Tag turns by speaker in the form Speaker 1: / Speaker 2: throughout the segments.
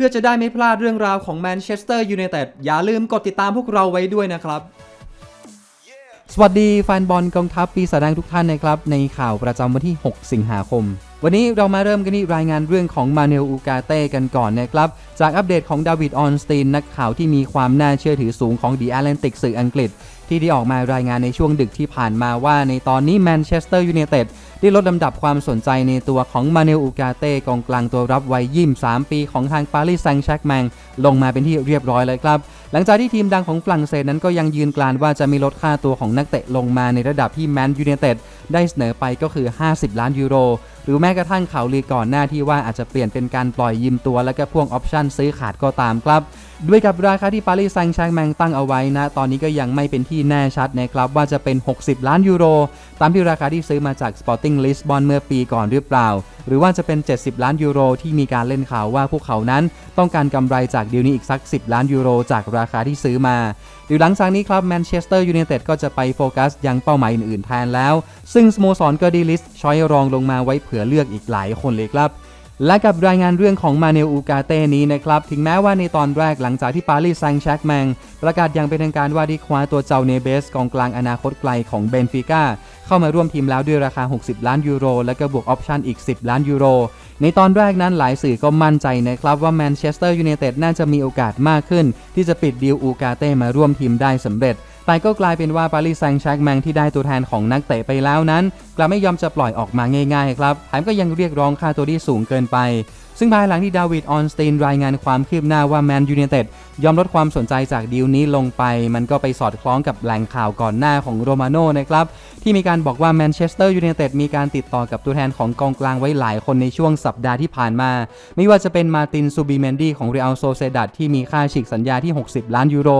Speaker 1: พื่อจะได้ไม่พลาดเรื่องราวของแมนเชสเตอร์ยูไนเต็ดอย่าลืมกดติดตามพวกเราไว้ด้วยนะครับ สวัสดีแฟนบอลกองทัพปีศาจแดงทุกท่านนะครับ ในข่าวประจำวันที่ 6 สิงหาคม วันนี้เรามาเริ่มกันที่รายงานเรื่องของมาเนลอูกาเต้กันก่อนนะครับ จากอัปเดตของดาวิดออนสตีนนักข่าวที่มีความน่าเชื่อถือสูงของดีแอตแลนติกสื่ออังกฤษ ที่ได้ออกมารายงานในช่วงดึกที่ผ่านมาว่าในตอนนี้แมนเชสเตอร์ยูไนเต็ด ได้ลดลำดับความสนใจในตัวของมาเนลอูกาเต้กองกลางตัวรับวัยยี่3ปีของทางปารีสแซงต์แชร์กแมง ลงมาเป็นที่เรียบร้อยเลยครับ หลังจากที่ทีมดังของฝรั่งเศสนั้นก็ยังยืนกรานว่าจะมีลดค่าตัวของนักเตะลงมาในระดับที่แมนยูไนเต็ดได้เสนอไปก็คือ 50 ล้านยูโร หรือแม้กระทั่งข่าวลือก่อนหน้าที่ว่าอาจจะเปลี่ยนเป็นการปล่อยยืมตัวและก็พ่วงออปชั่นซื้อขาดก็ตามครับ ด้วยกับราคาที่ปารีสแซงต์แชร์แมงตั้งเอาไว้นะ ตอนนี้ก็ยังไม่เป็นที่แน่ชัดนะครับว่าจะเป็น 60 ล้านยูโร ตามที่ราคาที่ซื้อมาจาก Sporting Lisbon เมื่อปีก่อนหรือเปล่า หรือว่าจะเป็น 70 ล้านยูโรที่มีการเล่นข่าวว่าพวกเขานั้นต้องการกำไรจากดีลนี้อีกสัก 10 ล้านยูโรจากราคาที่ซื้อมาเดี๋ยวหลังจากนี้ครับแมนเชสเตอร์ยูไนเต็ดก็จะไปโฟกัสยังเป้าหมายอื่นๆแทนแล้ว ซึ่งสโมสรก็ดีลิสต์ช้อยรองลงมาไว้เผื่อเลือกอีกหลายคนเลยครับและกับรายงานเรื่องของมาเนลอูกาเต้นี้นะครับ ถึงแม้ว่าในตอนแรกหลังจากที่ปารีสแซงต์แชร์กแมง ประกาศอย่างเป็นทางการว่าที่คว้าตัวเจ้าเนเบสกองกลางอนาคตไกลของเบนฟิก้า เข้ามาร่วมทีมแล้วด้วยราคา 60 ล้านยูโร และก็บวกออปชันอีก 10 ล้านยูโร ในตอนแรกนั้นหลายสื่อก็มั่นใจนะครับว่าแมนเชสเตอร์ยูไนเต็ดน่าจะมีโอกาสมากขึ้น ที่จะปิดดีลอูกาเต้มาร่วมทีมได้สำเร็จแต่ก็กลายเป็นว่าปารีสแซงต์แชร์กแมงที่ได้ตัวแทนของนักเตะไปแล้วนั้น กลับไม่ยอมจะปล่อยออกมาง่ายๆครับแถมก็ยังเรียกร้องค่าตัวที่สูงเกินไป ซึ่งภายหลังที่ดาวิดออนสตีนรายงานความคืบหน้าว่าแมนยูไนเต็ดยอมลดความสนใจจากดีลนี้ลงไป มันก็ไปสอดคล้องกับแหล่งข่าวก่อนหน้าของโรมาโน่นะครับ ที่มีการบอกว่าแมนเชสเตอร์ยูไนเต็ดมีการติดต่อกับตัวแทนของกองกลางไว้หลายคนในช่วงสัปดาห์ที่ผ่านมา ไม่ว่าจะเป็นมาตินซูบิเมนดี้ของเรอัลโซเซดัดที่มีค่าฉีกสัญญาที่ 60 ล้านยูโร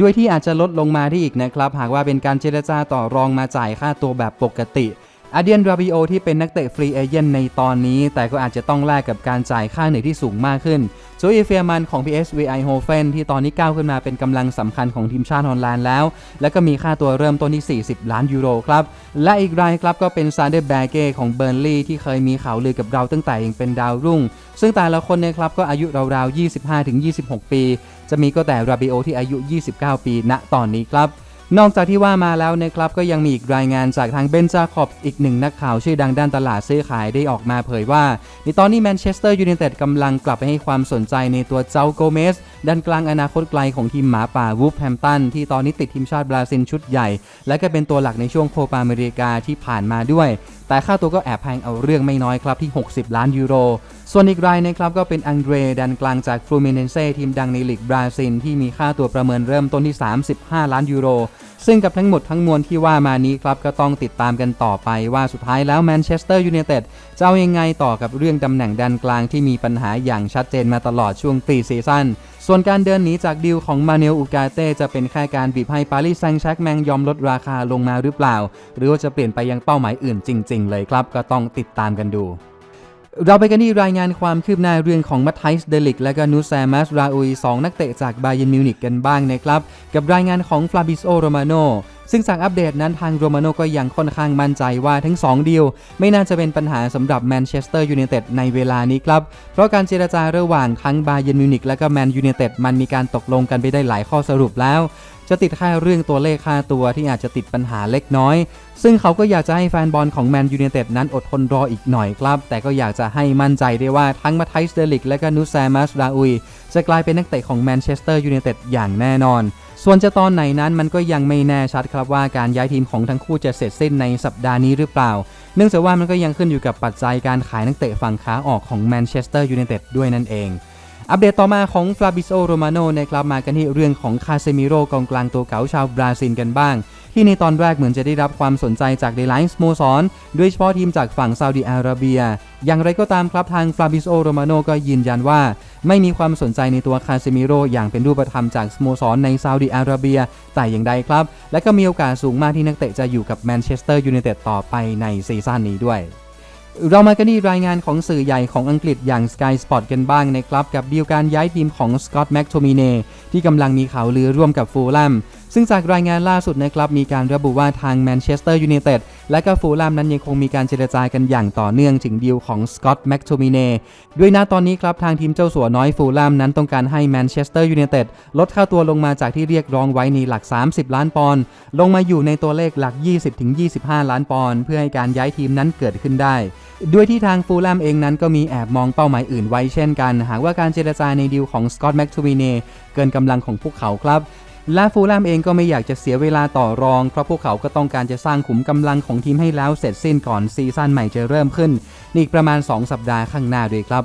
Speaker 1: ด้วยที่อาจจะลดลงมาได้อีกนะครับ หากว่าเป็นการเจรจาต่อรองมาจ่ายค่าตัวแบบปกติ อาเดียนราบิโอที่เป็นนักเตะฟรีเอเจนในตอนนี้ แต่ก็อาจจะต้องแลกกับการจ่ายค่าเหนื่อยที่สูงมากขึ้นโจอีเฟียมันของ PSV Eindhoven ที่ตอนนี้ก้าวขึ้นมาเป็นกำลังสำคัญของทีมชาติฮอลแลนด์แล้ว และก็มีค่าตัวเริ่มต้นที่ 40 ล้านยูโรครับ และอีกรายครับก็เป็นซานเดอร์แบเก้ของเบอร์ลี่ที่เคยมีข่าวลือกับเราตั้งแต่ยังเป็นดาวรุ่ง ซึ่งแต่ละคนเนี่ยครับก็อายุราวๆ 25-26 ปี จะมีก็แต่ราบิโอที่อายุ 29 ปีณตอนนี้ครับ นอกจากที่ว่ามาแล้วนะครับก็ยังมีอีกรายงานจากทางเบนจาคอบอีกหนึ่งนักข่าวชื่อดังด้านตลาดซื้อขายได้ออกมาเผยว่า ในตอนนี้แมนเชสเตอร์ยูไนเต็ดกำลังกลับไปให้ความสนใจในตัวเจ้าโกเมสด้านกลางอนาคตไกลของทีมหมาป่าวูฟแฮมตันที่ตอนนี้ติดทีมชาติบราซิลชุดใหญ่ และก็เป็นตัวหลักในช่วงโคปาอเมริกาที่ผ่านมาด้วย แต่ค่าตัวก็แอบแพงเอาเรื่องไม่น้อยครับที่ 60 ล้านยูโร ส่วนอีกรายนะครับก็เป็นอังเดรดันกลางจากฟลูมิเนเซ่ทีมดังในลีกบราซิลที่มีค่าตัวประเมินเริ่มต้นที่ 35 ล้านยูโร ซึ่งกับทั้งหมดทั้งมวลที่ว่ามานี้ครับก็ต้องติดตามกันต่อไปว่าสุดท้ายแล้วแมนเชสเตอร์ยูไนเต็ดจะเอายังไงต่อกับเรื่องตำแหน่งดันกลางที่มีปัญหาอย่างชัดเจนมาตลอดช่วงปีซีซั่น ส่วนการเดินหนีจากดีลของมาเนลอูกาเต้จะเป็นแค่การบีบให้ปารีสแซงต์แชร์กแมงยอมลดราคาลงมาหรือเปล่า หรือว่าจะเปลี่ยนไปยังเป้าหมายอื่นจริง ๆ เลยครับ ก็ต้องติดตามกันดู เราไปกันที่รายงานความคืบหน้าเรื่องของมัตไทส์เดลิก และก็นูแซมัสราอุยสองนักเตะจากบาเยนมิวนิกกันบ้างนะครับ กับรายงานของฟลาบิโอโรมาโนซึ่งจากอัปเดตนั้นทางโรมาโนก็ยังค่อนข้างมั่นใจว่าทั้ง 2 ดีล ไม่น่าจะเป็นปัญหาสำหรับแมนเชสเตอร์ยูไนเต็ดในเวลานี้ครับ เพราะการเจรจาระหว่างทั้งบาเยนมิวนิกและก็แมนยูไนเต็ดมันมีการตกลงกันไปได้หลายข้อสรุปแล้ว จะติดแค่เรื่องตัวเลขค่าตัวที่อาจจะติดปัญหาเล็กน้อย ซึ่งเขาก็อยากจะให้แฟนบอลของแมนยูไนเต็ดนั้นอดทนรออีกหน่อยครับ แต่ก็อยากจะให้มั่นใจได้ว่าทั้งมาไทส์เดลิกและก็นูแซมัสราอุย จะกลายเป็นนักเตะของแมนเชสเตอร์ยูไนเต็ดอย่างแน่นอนส่วนจะตอนไหนนั้นมันก็ยังไม่แน่ชัดครับว่าการย้ายทีมของทั้งคู่จะเสร็จสิ้นในสัปดาห์นี้หรือเปล่า เนื่องจากว่ามันก็ยังขึ้นอยู่กับปัจจัยการขายนักเตะฝั่งขาออกของแมนเชสเตอร์ยูไนเต็ดด้วยนั่นเอง อัปเดตต่อมาของฟลาบิโอโรมาโนนะครับมากันที่เรื่องของคาเซมิโรกองกลางตัวเก๋าชาวบราซิลกันบ้าง ที่ในตอนแรกเหมือนจะได้รับความสนใจจากเดลไลน์สโมสรโดยเฉพาะทีมจากฝั่งซาอุดิอาระเบีย อย่างไรก็ตามครับทางฟลาบิโอโรมาโนก็ยืนยันว่า ไม่มีความสนใจในตัวคาเซมิโรอย่างเป็นรูปธรรมจากสโมสรในซาอุดิอาระเบียแต่อย่างใดครับ และก็มีโอกาสสูงมากที่นักเตะจะอยู่กับแมนเชสเตอร์ยูไนเต็ดต่อไปในซีซั่นนี้ด้วย เรามากันที่รายงานของสื่อใหญ่ของอังกฤษอย่าง Sky Sport กันบ้างนะครับ กับดีลการย้ายทีมของสกอตแม็กโทมิเนที่กำลังมีข่าวลือร่วมกับฟูลแลม ซึ่งจากรายงานล่าสุดนะครับมีการระบุว่าทางแมนเชสเตอร์ยูไนเต็ดและก็ฟูลแลมนั้นยังคงมีการเจรจากันอย่างต่อเนื่องถึงดีลของสกอตต์แม็กโทมิเน่ด้วยนะตอนนี้ครับทางทีมเจ้าสัวน้อยฟูลแลมนั้นต้องการให้แมนเชสเตอร์ยูไนเต็ดลดค่าตัวลงมาจากที่เรียกร้องไว้ในหลัก 30 ล้านปอนด์ลงมาอยู่ในตัวเลขหลัก 20-25 ล้านปอนด์เพื่อให้การย้ายทีมนั้นเกิดขึ้นได้ ด้วยที่ทางฟูลแลมเองนั้นก็มีแอบมองเป้าหมายอื่นไว้เช่นกัน หากว่าการเจรจาในดีลของสกอตต์แม็กโทมิเน่เกินกำลังของพวกเขาครับ และฟูลแลมเองก็ไม่อยากจะเสียเวลาต่อรอง เพราะพวกเขาก็ต้องการจะสร้างขุมกำลังของทีมให้แล้วเสร็จสิ้นก่อนซีซั่นใหม่จะเริ่มขึ้นในอีกประมาณ 2 สัปดาห์ข้างหน้าด้วยครับ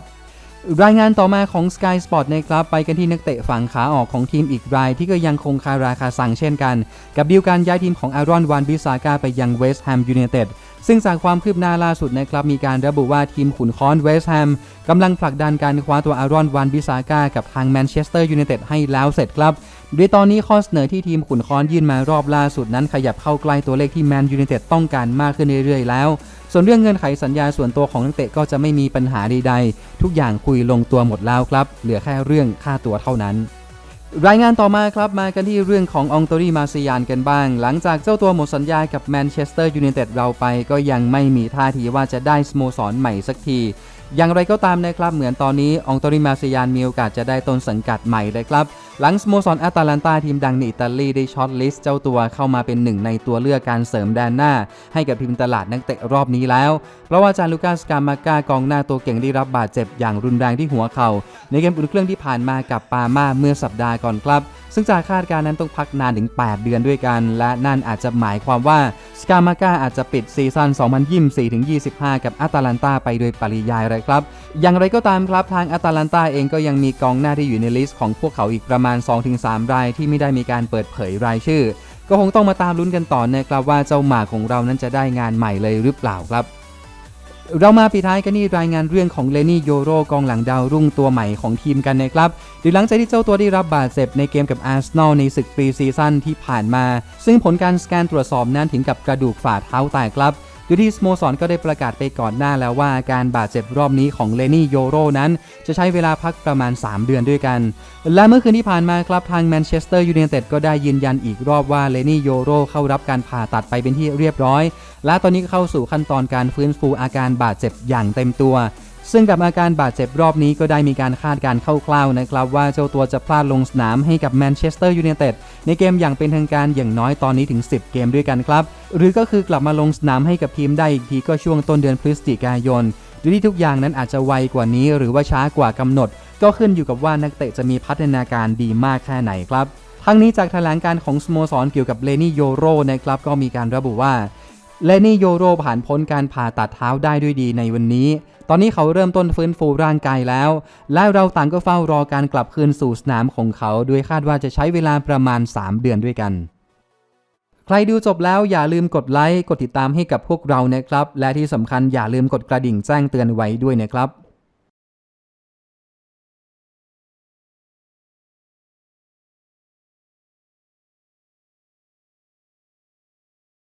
Speaker 1: รายงานต่อมาของ Sky Sport นะครับไปกันที่นักเตะฝั่งขาออกของทีมอีกรายที่ก็ยังคงคาราคาสั่งเช่นกัน กับดีลการย้ายทีมของอารอนวานบิซาก้าไปยังเวสต์แฮมยูไนเต็ดซึ่งจากความคืบหน้าล่าสุดนะครับมีการระบุว่าทีมขุนค้อนเวสต์แฮมกำลังผลักดันการคว้าตัวอารอนวานบิซาก้ากับทางแมนเชสเตอร์ยูไนเต็ดให้แล้วเสร็จครับโดยตอนนี้ข้อเสนอที่ทีมขุนค้อนยื่นมารอบล่าสุดนั้นขยับเข้าใกล้ตัวเลขที่แมนยูไนเต็ดต้องการมากขึ้นเรื่อยๆแล้ว ส่วนเรื่องเงื่อนไขสัญญาส่วนตัวของนักเตะก็จะไม่มีปัญหาใดๆ ทุกอย่างคุยลงตัวหมดแล้วครับ เหลือแค่เรื่องค่าตัวเท่านั้นรายงานต่อมาครับมากันที่เรื่องขององโตรีมาซิยานกันบ้าง หลังจากเจ้าตัวหมดสัญญากับแมนเชสเตอร์ยูไนเต็ดเราไป ก็ยังไม่มีท่าทีว่าจะได้สโมสรใหม่สักที อย่างไรก็ตามนะครับ เหมือนตอนนี้องโตริมาซิยานมีโอกาสจะได้ต้นสังกัดใหม่เลยครับ หลังสโมสรแอตแลนตาทีมดังในอิตาลีได้ช็อตลิสต์เจ้าตัวเข้ามาเป็นหนึ่งในตัวเลือกการเสริมแดนหน้า ให้กับทีมตลาดนักเตะรอบนี้แล้ว เพราะว่าจานลูกาสกามาก้ากองหน้าตัวเก่งได้รับบาดเจ็บอย่างรุนแรงที่หัวเขา่าในเกมอุ่นเครื่องที่ผ่านมากับปาม่าเมื่อสัปดาห์ก่อนครับ ซึ่งจากคาดการณ์นั้นต้องพักนานถึง 8 เดือนด้วยกัน และนั่นอาจจะหมายความว่าสกามาก้าอาจจะปิดซีซั่น2024-25 กับอาตาลันตาไปโดยปริยายเลยครับ อย่างไรก็ตามครับทางอาตาลันตาเองก็ยังมีกองหน้าที่อยู่ในลิสต์ของพวกเขาอีกประมาณ2-3 รายที่ไม่ได้มีการเปิดเผยรายชื่อ ก็คงต้องมาตามลุ้นกันต่อนะครับว่าเจ้าหมาของเรานั้นจะได้งานใหม่เลยหรือเปล่าครับเรามาปิดท้ายกันที่รายงานเรื่องของเลนี่โยโรกองหลังดาวรุ่งตัวใหม่ของทีมกันนะครับโดยหลังจากที่เจ้าตัวได้รับบาดเจ็บในเกมกับอาร์เซนอลในศึกปรีซีซั่นที่ผ่านมา ซึ่งผลการสแกนตรวจสอบนั้นถึงกับกระดูกฝ่าเท้าแตกครับ โดยที่สโมสรก็ได้ประกาศไปก่อนหน้าแล้วว่าการบาดเจ็บรอบนี้ของเลนี่โยโรนั้น จะใช้เวลาพักประมาณ 3 เดือนด้วยกัน และเมื่อคืนที่ผ่านมาครับทางแมนเชสเตอร์ยูไนเต็ดก็ได้ยืนยันอีกรอบว่าเลนี่โยโรเข้ารับการผ่าตัดไปเป็นที่เรียบร้อย และตอนนี้ก็เข้าสู่ขั้นตอนการฟื้นฟูอาการบาดเจ็บอย่างเต็มตัว ซึ่งกับอาการบาดเจ็บรอบนี้ก็ได้มีการคาดการคร่าวๆนะครับว่าเจ้าตัวจะพลาดลงสนามให้กับแมนเชสเตอร์ยูไนเต็ดในเกมอย่างเป็นทางการอย่างน้อยตอนนี้ถึง 10 เกมด้วยกันครับ หรือก็คือกลับมาลงสนามให้กับทีมได้อีกทีก็ช่วงต้นเดือนพฤศจิกายนดยที่ทุกอย่างนั้นอาจจะไวกว่านี้หรือว่าช้ากว่ากำหนด ก็ขึ้นอยู่กับว่านักเตะจะมีพัฒนาการดีมากแค่ไหนครับทั้งนี้จากแถลงการของสโมสรเกี่ยวกับเลนี่โยโรนะครับก็มีการระบุว่า และนี่โยโรผ่านพ้นการผ่าตัดเท้าได้ด้วยดีในวันนี้ ตอนนี้เขาเริ่มต้นฟื้นฟูร่างกายแล้ว และเราต่างก็เฝ้ารอการกลับคืนสู่สนามของเขา โดยคาดว่าจะใช้เวลาประมาณ 3 เดือนด้วยกัน ใครดูจบแล้วอย่าลืมกดไลค์ กดติดตามให้กับพวกเรานะครับ และที่สำคัญอย่าลืมกดกระดิ่งแจ้งเตือนไว้ด้วยนะครับ